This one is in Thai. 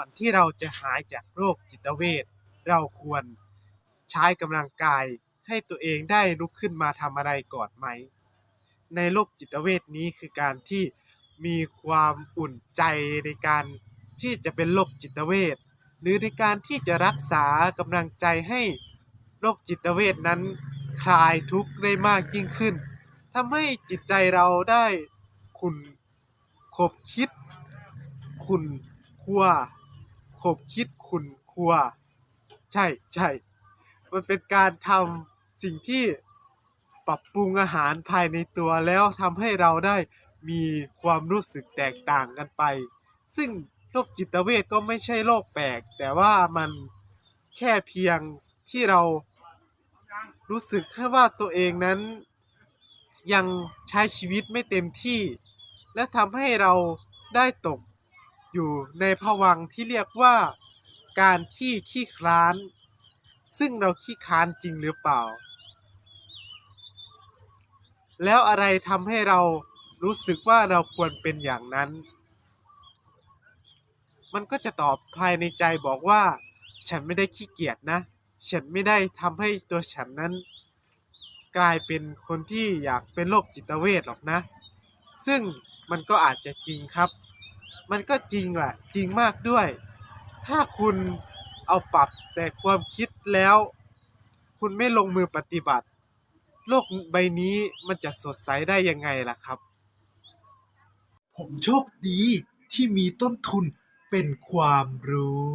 ก่อนที่เราจะหายจากโรคจิตเวชเราควรใช้กำลังกายให้ตัวเองได้ลุกขึ้นมาทำอะไรก่อนไหม ในโรคจิตเวชนี้คือการที่มีความอุ่นใจในการที่จะเป็นโรคจิตเวชหรือในการที่จะรักษากำลังใจให้โรคจิตเวชนั้นคลายทุกข์ได้มากยิ่งขึ้นทำให้จิตใจเราได้คุณขบคิด คุณครัว ขบคิดคุณครัว ใช่ใช่ มันเป็นการทำสิ่งที่ปรับปรุงอาหารภายในตัวแล้วทำให้เราได้มีความรู้สึกแตกต่างกันไป ซึ่งโรคจิตเวทก็ไม่ใช่โรคแปลก แต่ว่ามันแค่เพียงที่เรารู้สึกแค่ว่าตัวเองนั้นยังใช้ชีวิตไม่เต็มที่ และทำให้เราได้ตก อยู่ในภวังที่เรียกว่าการที่ขี้คร้าน ซึ่งเราขี้ค้านจริงหรือเปล่า แล้วอะไรทำให้เรารู้สึกว่าเราควรเป็นอย่างนั้น มันก็จะตอบภายในใจบอกว่า ฉันไม่ได้ขี้เกียจนะ ฉันไม่ได้ทำให้ตัวฉันนั้น กลายเป็นคนที่อยากเป็นโรคจิตเวทหรอกนะ ซึ่งมันก็อาจจะจริงครับ มันก็จริงแหละจริงมากด้วย ถ้าคุณเอาปรับแต่ความคิดแล้ว คุณไม่ลงมือปฏิบัติ โลกใบนี้มันจะสดใสได้ยังไงล่ะครับ ผมโชคดีที่มีต้นทุนเป็นความรู้